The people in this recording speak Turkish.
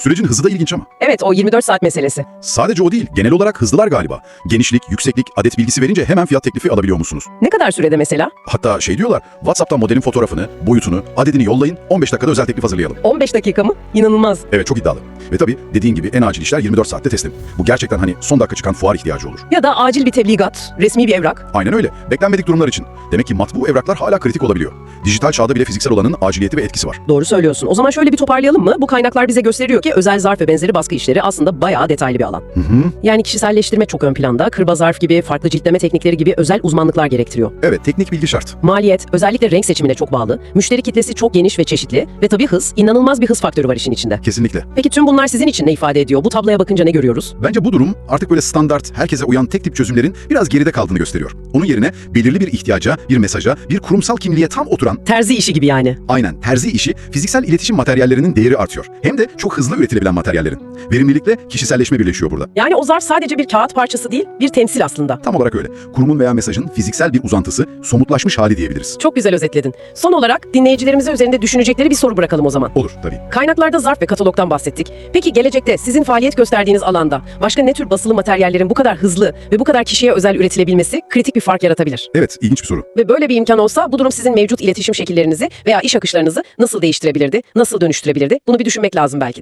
Sürecin hızı da ilginç ama. Evet o 24 saat meselesi. Sadece o değil, genel olarak hızlılar galiba. Genişlik, yükseklik, adet bilgisi verince hemen fiyat teklifi alabiliyor musunuz? Ne kadar sürede mesela? Hatta şey diyorlar, WhatsApp'tan modelin fotoğrafını, boyutunu, adedini yollayın, 15 dakikada özel teklif hazırlayalım. 15 dakika mı? İnanılmaz. Evet çok iddialı. Ve tabii dediğin gibi en acil işler 24 saatte teslim. Bu gerçekten hani son dakika çıkan fuar ihtiyacı olur. Ya da acil bir tebligat, resmi bir evrak. Aynen öyle. Beklenmedik durumlar için. Demek ki matbu evraklar hala kritik olabiliyor. Dijital çağda bile fiziksel olanın aciliyeti ve etkisi var. Doğru söylüyorsun. O zaman şöyle bir toparlayalım mı? Bu kaynaklar bize gösteriyor ki özel zarf ve benzeri baskı işleri aslında bayağı detaylı bir alan. Hı hı. Yani kişiselleştirme çok ön planda, kırba zarf gibi, farklı ciltleme teknikleri gibi özel uzmanlıklar gerektiriyor. Evet teknik bilgi şart. Maliyet özellikle renk seçimine çok bağlı, müşteri kitlesi çok geniş ve çeşitli ve tabii hız, inanılmaz bir hız faktörü var işin içinde. Kesinlikle. Peki tüm bunlar sizin için ne ifade ediyor? Bu tabloya bakınca ne görüyoruz? Bence bu durum artık böyle standart, herkese uyan tek tip çözümlerin biraz geride kaldığını gösteriyor. Onun yerine belirli bir ihtiyaca, bir mesaja, bir kurumsal kimliğe tam oturan Terzi işi gibi yani. Aynen terzi işi fiziksel iletişim materyallerinin değeri artıyor. Hem de çok hızlı üretilebilen materyallerin. Verimlilikle kişiselleşme birleşiyor burada. Yani o zarf sadece bir kağıt parçası değil, bir temsil aslında. Tam olarak öyle. Kurumun veya mesajın fiziksel bir uzantısı, somutlaşmış hali diyebiliriz. Çok güzel özetledin. Son olarak dinleyicilerimize üzerinde düşünecekleri bir soru bırakalım o zaman. Olur tabii. Kaynaklarda zarf ve katalogdan bahsettik. Peki gelecekte sizin faaliyet gösterdiğiniz alanda başka ne tür basılı materyallerin bu kadar hızlı ve bu kadar kişiye özel üretilebilmesi kritik bir fark yaratabilir? Evet, ilginç bir soru. Ve böyle bir imkan olsa bu durum sizin mevcut iletişim şekillerinizi veya iş akışlarınızı nasıl değiştirebilirdi, nasıl dönüştürebilirdi? Bunu bir düşünmek lazım belki.